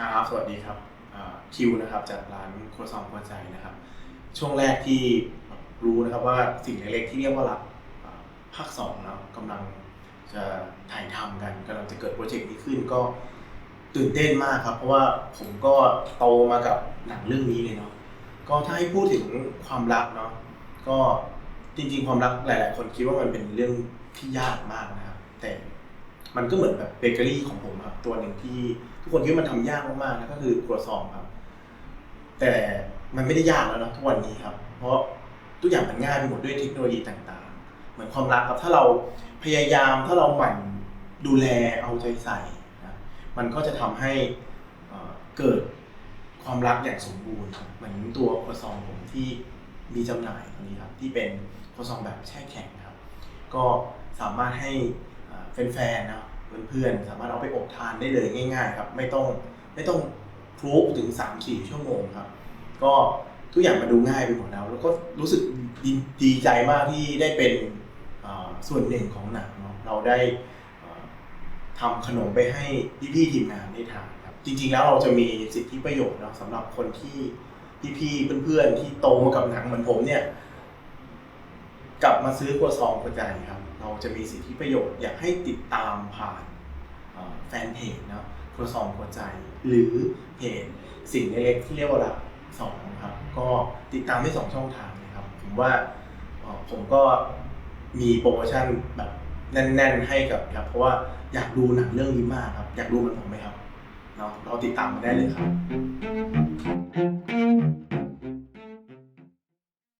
ครับสวัสดีครับคิวนะครับจากร้านครัวซองครัวใจนะครับ ช่วงแรกที่รู้นะครับว่าสิ่งเล็กๆที่เรียกว่ารักภาคสองเนาะกำลังจะถ่ายทำกันกำลังจะเกิดโปรเจกต์นี้ขึ้นก็ตื่นเต้นมากครับ เพราะว่าผมก็โตมากับหนังเรื่องนี้เลยเนาะก็ถ้าให้พูดถึงความรักเนาะก็จริงๆ ความรักหลาย ๆ คนคิดว่ามันเป็นเรื่องที่ยากมากนะครับ แต่ มันก็เหมือนแบบเบเกอรี่ของผมครับ ตัวหนึ่งที่ทุกคนคิดว่ามันทำยากมากๆนะก็คือครัวซองครับ แต่มันไม่ได้ยากแล้วนะทุกวันนี้ครับ เพราะทุกอย่างมันง่ายหมดด้วยเทคโนโลยีต่างๆ เหมือนความรักครับถ้าเราพยายามถ้าเราหมั่นดูแลเอาใจใส่นะมันก็จะทำให้เกิดความรักอย่างสมบูรณ์ครับเหมือนตัวครัวซองผมที่มีจำหน่ายตรงนี้ครับ ที่เป็นครัวซองแบบแช่แข็งครับ ก็สามารถให้ แฟนๆนะเพื่อนๆสามารถเอาไปอบทานได้เลยง่าย ๆ ครับ ไม่ต้องไม่ต้องคลุกถึง3-4ชั่วโมงครับ ก็ทุกอย่างมันดูง่ายไปหมดแล้ว แล้วก็รู้สึกดีดใจมากที่ได้เป็นส่วนหนึ่งของหนังเนาะเราได้อ่าทำขนมไปให้พี่ๆทีมงานได้ทานครับ จริง ๆ แล้วเราจะมีสิทธิประโยชน์เนาะสำหรับคนที่พี่ๆเพื่อนๆที่โตมากับหนังเหมือนผมเนี่ย กลับมาซื้อครัวซองกระจายครับ เราจะมีสิทธิประโยชน์ อยากให้ติดตามผ่านแฟนเพจนะครัวซองกระจหรือเพจสิ่งเล็กๆที่เรียกว่ารักสองครับ ก็ติดตามได้สองช่องทางนะครับ ผมว่าผมก็มีโปรโมชั่นแบบแน่น ๆ ให้กับครับ เพราะว่าอยากดูหนังเรื่องนี้มากครับ อยากดูมือนผมไหมครับเนาะเราติดตามมาได้เลยครับ